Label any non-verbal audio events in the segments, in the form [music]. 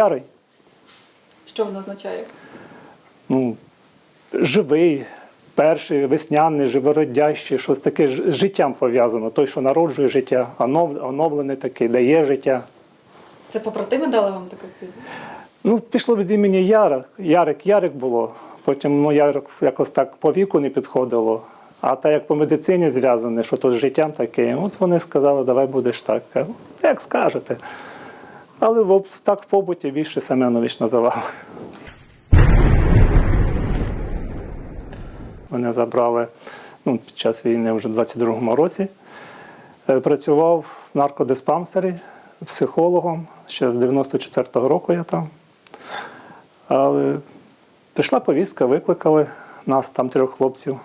Ярий, Що воно означає? ну, живий, перший, весняний, живородящий, щось таке з життям пов'язано. Той, що народжує життя, онов- оновлений такий, дає життя. Це побратими дали вам таке прізвище? Ну, пішло від імені Ярик. Ярик, Ярик було. Потім ну, Ярик якось так по віку не підходило. А так як по медицині зв'язане, що то з життям таке, от вони сказали, давай будеш так. Як скажете. Але так в побуті більше Семенович називали. Мене забрали ну, під час війни вже в 22-му році. Е, Працював в наркодиспансері психологом. Ще з 94-го року я там. Але прийшла повістка, викликали нас, там трьох хлопців.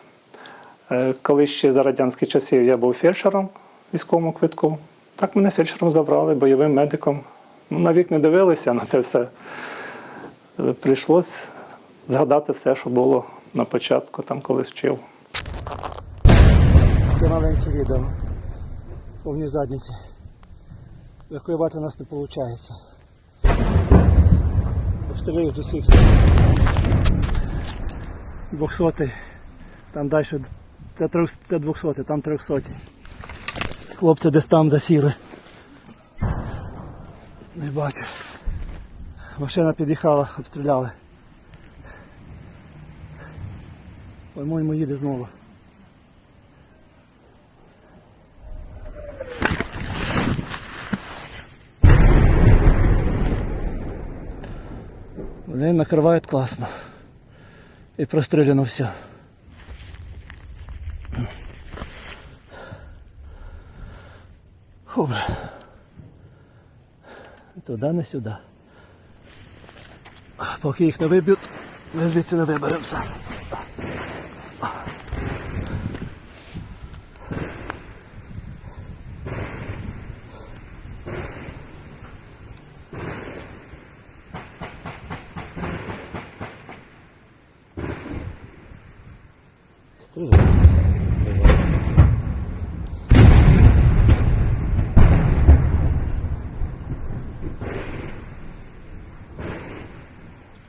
Е, Коли ще за радянських часів я був фельдшером військовому квитку, так мене фельдшером забрали, бойовим медиком. Ну, на вік не дивилися на це все. Прийшлось згадати все, що було на початку, там колись вчив. Таке маленьке відео. Повні задниці. Евакуювати нас не виходить. Обстрілюють усіх сторон. Двохсотий. Там далі це, трьох, це двохсотий, там трьохсотий. Хлопці десь там засіли. Бачу. Машина під'їхала, обстріляли. По-моєму, їде знову. Вони накривають класно. І простріляно все. Добре. Туди, не сюди. Поки їх не виб'ють, ми звідси не виберемося.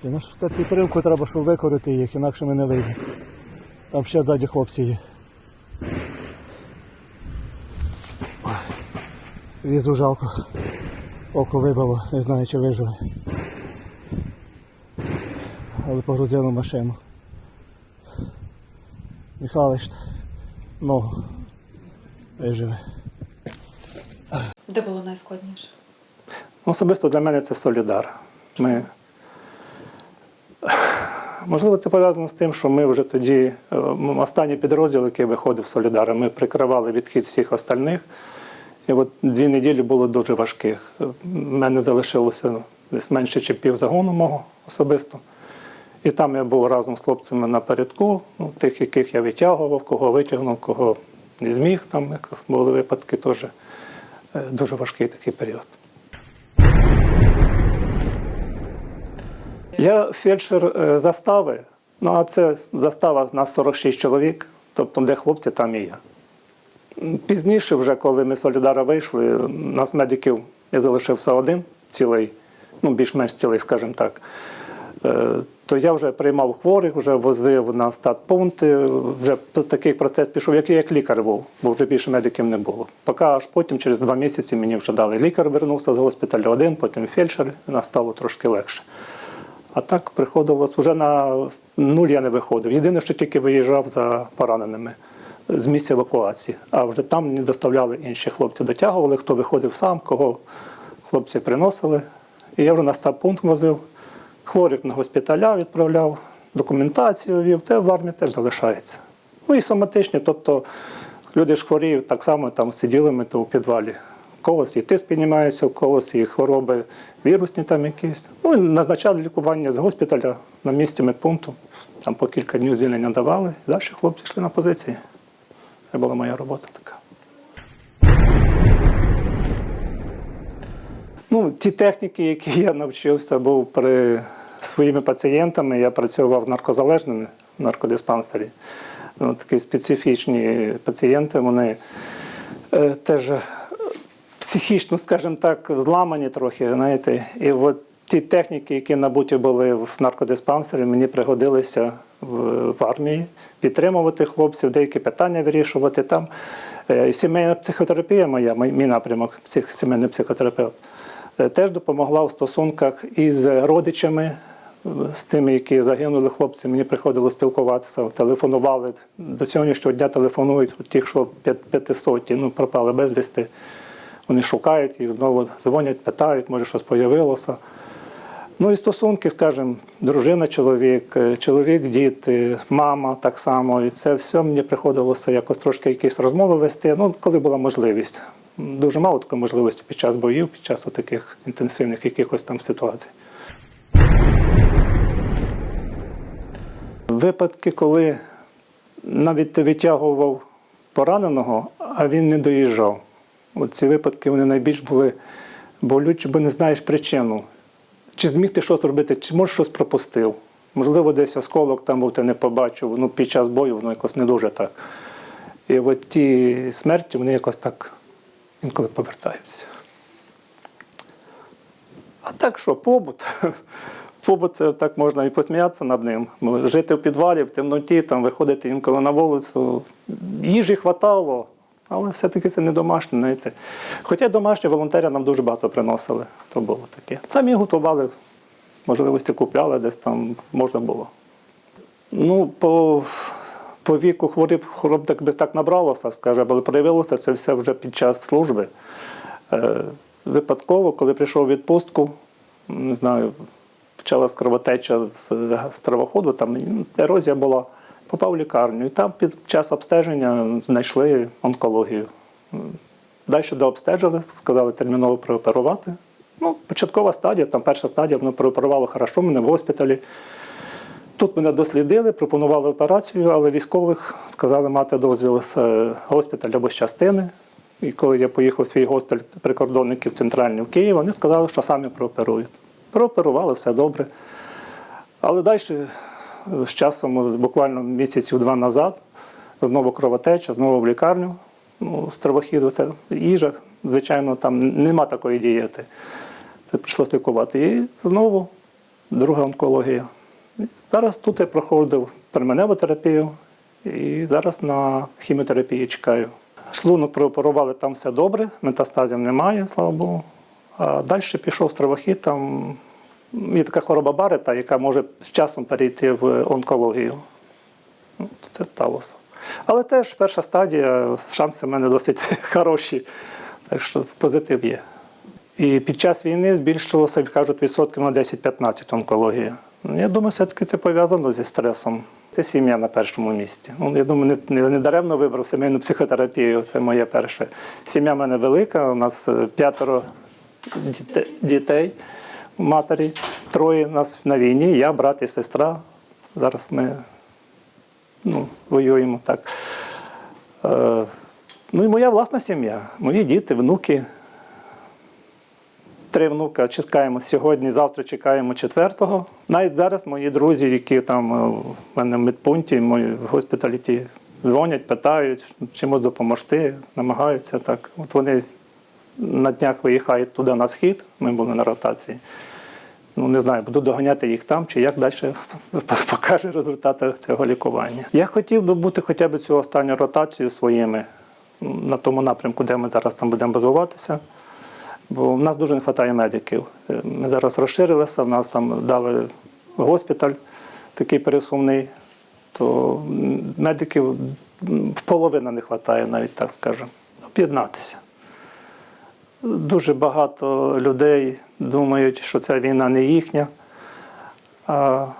Для нашу ж підтримку треба, щоб викорити їх, інакше ми не вийдемо. Там ще ззаді хлопці є. Візу жалко. Око вибило, не знаю чи виживе. Але погрузили в машину. Михайлович ногу виживе. Де було найскладніше? Особисто для мене це Солідар. Ми... Можливо, це пов'язано з тим, що ми вже тоді, е, останній підрозділ, який виходив Солідара, ми прикривали відхід всіх остальних. І от дві неділі було дуже важких. У мене залишилося ну, десь менше чи пів загону мого особисто. І там я був разом з хлопцями напередку, ну, тих, яких я витягував, кого витягнув, кого не зміг. Там були випадки теж. Е, Дуже важкий такий період. Я фельдшер е, застави, ну а це застава нас 46 чоловік, тобто де хлопці, там і я. Пізніше, вже коли ми з Солідара вийшли, нас медиків я залишився один, цілий, ну більш-менш цілий, скажімо так. Е, То я вже приймав хворих, вже возив на статпункти, вже такий процес пішов, як я як лікар був, бо вже більше медиків не було. Поки аж потім, через два місяці, мені вже дали лікар, вернувся з госпіталю один, потім фельдшер, і нас стало трошки легше. А так приходилось вже на нуль я не виходив. Єдине, що тільки виїжджав за пораненими з місця евакуації. А вже там не доставляли інші хлопці, дотягували, хто виходив сам, кого хлопці приносили. І я вже на стаб пункт возив, хворих на госпіталя відправляв, документацію вів, це в армії теж залишається. Ну і соматичні, тобто люди ж хворіють, так само там сиділи ми то у підвалі. Когось і тиск піднімається, у когось і хвороби вірусні там якісь. Ну, назначали лікування з госпіталя на місці медпункту. Там по кілька днів звільнення давали, і далі хлопці йшли на позиції. Це була моя робота така. Ну, ті техніки, які я навчився, був при своїми пацієнтами. Я працював наркозалежними в наркодиспансері. Ну, такі специфічні пацієнти, вони е, теж психічно, скажімо так, зламані трохи, знаєте. І от ті техніки, які набуті були в наркодиспансері, мені пригодилися в, армії підтримувати хлопців, деякі питання вирішувати. Там е, сімейна психотерапія моя, мій, напрямок, сімейний психотерапевт, е, теж допомогла в стосунках із родичами, е, з тими, які загинули хлопці. Мені приходило спілкуватися, телефонували. До сьогоднішнього дня телефонують ті, що п'ят- п'ятисоті, ну, пропали безвісти. Вони шукають їх, знову дзвонять, питають, може щось появилося. Ну і стосунки, скажімо, дружина, чоловік, е, чоловік, діти, мама так само. І це все мені приходилося якось трошки якісь розмови вести. Ну, коли була можливість. Дуже мало такої можливості під час боїв, під час таких інтенсивних якихось там ситуацій. Випадки, коли навіть ти витягував пораненого, а він не доїжджав. От ці випадки вони найбільш були болючі, бо не знаєш причину. Чи зміг ти щось зробити, чи може щось пропустив? Можливо, десь осколок там був, ти не побачив, ну, під час бою воно якось не дуже так. І от ті смерті, вони якось так інколи повертаються. А так що, побут? [laughs] Побут це так можна і посміятися над ним. Жити в підвалі, в темноті, там, виходити інколи на вулицю. Їжі хватало, але все-таки це не домашнє. Знаєте. Хоча домашні волонтери нам дуже багато приносили, то було таке. Самі готували, можливості купляли, десь там можна було. Ну, по, по віку хвороб, хвороб так би так набралося, скажімо, але проявилося це все вже під час служби. Е, випадково, коли прийшов у відпустку, не знаю, почалась кровотеча з, з травоходу, там ерозія була, попав в лікарню. І там під час обстеження знайшли онкологію. Далі дообстежили, сказали терміново прооперувати. Ну, початкова стадія, там перша стадія, воно прооперувало хорошо, мене в госпіталі. Тут мене дослідили, пропонували операцію, але військових сказали мати дозвіл з е, госпіталю або з частини. І коли я поїхав в свій госпіталь прикордонників центральний в Київ, вони сказали, що самі прооперують. Прооперували, все добре. Але далі, з часом, буквально місяців два назад, знову кровотеча, знову в лікарню. Ну, з травохіду це їжа, звичайно, там нема такої дієти. Це прийшлося лікувати. І знову друга онкологія. І зараз тут я проходив терменеву терапію і зараз на хіміотерапії чекаю. Шлунок прооперували, там все добре, метастазів немає, слава Богу. А далі пішов стравохід, там є така хвороба Барета, яка може з часом перейти в онкологію. Ну, Це сталося. Але теж перша стадія, шанси в мене досить [laughs] хороші, так що позитив є. І під час війни збільшилося, як кажуть, відсотків на 10-15 онкологія. Я думаю, все-таки це пов'язано зі стресом. Це сім'я на першому місці. Ну, я думаю, не, не, даремно вибрав сімейну психотерапію. Це моє перше. Сім'я в мене велика, у нас п'ятеро діте- дітей, матері, троє нас на війні, я, брат і сестра. Зараз ми ну, воюємо так. Е, ну і моя власна сім'я, мої діти, внуки. Три внука чекаємо сьогодні, завтра чекаємо четвертого. Навіть зараз мої друзі, які там е, в мене в медпункті, мої в госпіталі, ті дзвонять, питають, чимось допомогти, намагаються так. От вони на днях виїхають туди на схід, ми були на ротації. Ну, не знаю, буду доганяти їх там, чи як далі [laughs] покаже результати цього лікування. Я хотів би бути хоча б цю останню ротацію своїми на тому напрямку, де ми зараз там будемо базуватися. Бо в нас дуже не вистачає медиків. Е, Ми зараз розширилися, в нас там дали госпіталь такий пересувний, то медиків половина не вистачає, навіть так скажемо. Об'єднатися. Дуже багато людей думають, що ця війна не їхня.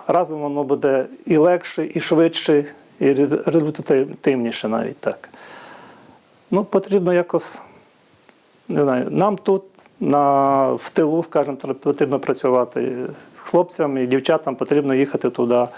Разом воно буде і легше, і швидше, і результативніше навіть так. Ну, потрібно якось, не знаю, нам тут на, в тилу, скажімо, потрібно працювати. Хлопцям і дівчатам потрібно їхати туди. Е,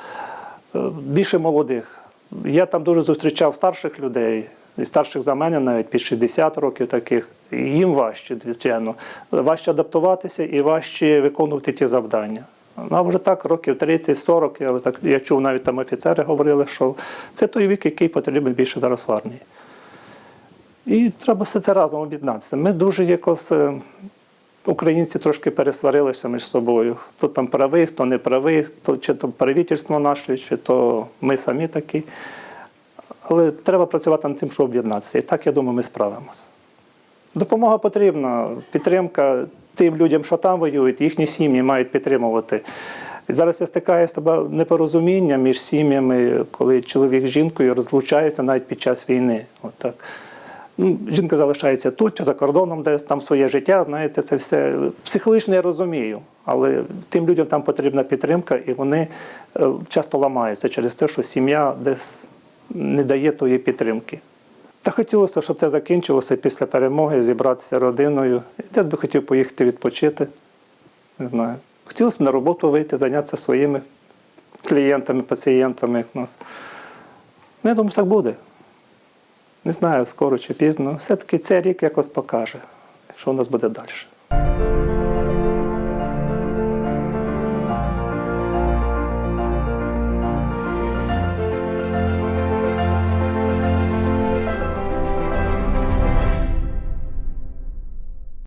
Більше молодих. Я там дуже зустрічав старших людей, і старших за мене навіть під 60 років таких. Їм важче, звичайно. Важче адаптуватися і важче виконувати ті завдання. Ну, вже так, років 30-40, я, так, я чув, навіть там офіцери говорили, що це той вік, який потрібен більше зараз в армії. І треба все це разом об'єднатися. Ми дуже якось е, українці трошки пересварилися між собою. Хто там правий, хто не правий, хто чи то правительство наше, чи то ми самі такі. Але треба працювати над тим, щоб об'єднатися. І так, я думаю, ми справимося. Допомога потрібна, підтримка тим людям, що там воюють, їхні сім'ї мають підтримувати. Зараз я стикаюся з тобою непорозуміння між сім'ями, коли чоловік з жінкою розлучаються навіть під час війни. От так. Ну, жінка залишається тут чи за кордоном, десь там своє життя. Знаєте, це все психологічно я розумію. Але тим людям там потрібна підтримка, і вони е, часто ламаються через те, що сім'я десь не дає тої підтримки. Та хотілося, щоб це закінчилося після перемоги, зібратися родиною. Десь би хотів поїхати відпочити. Не знаю. Хотілося б на роботу вийти, зайнятися своїми клієнтами, пацієнтами, як нас. Ну, я думаю, що так буде. Не знаю, скоро чи пізно. Все-таки цей рік якось покаже, що у нас буде далі.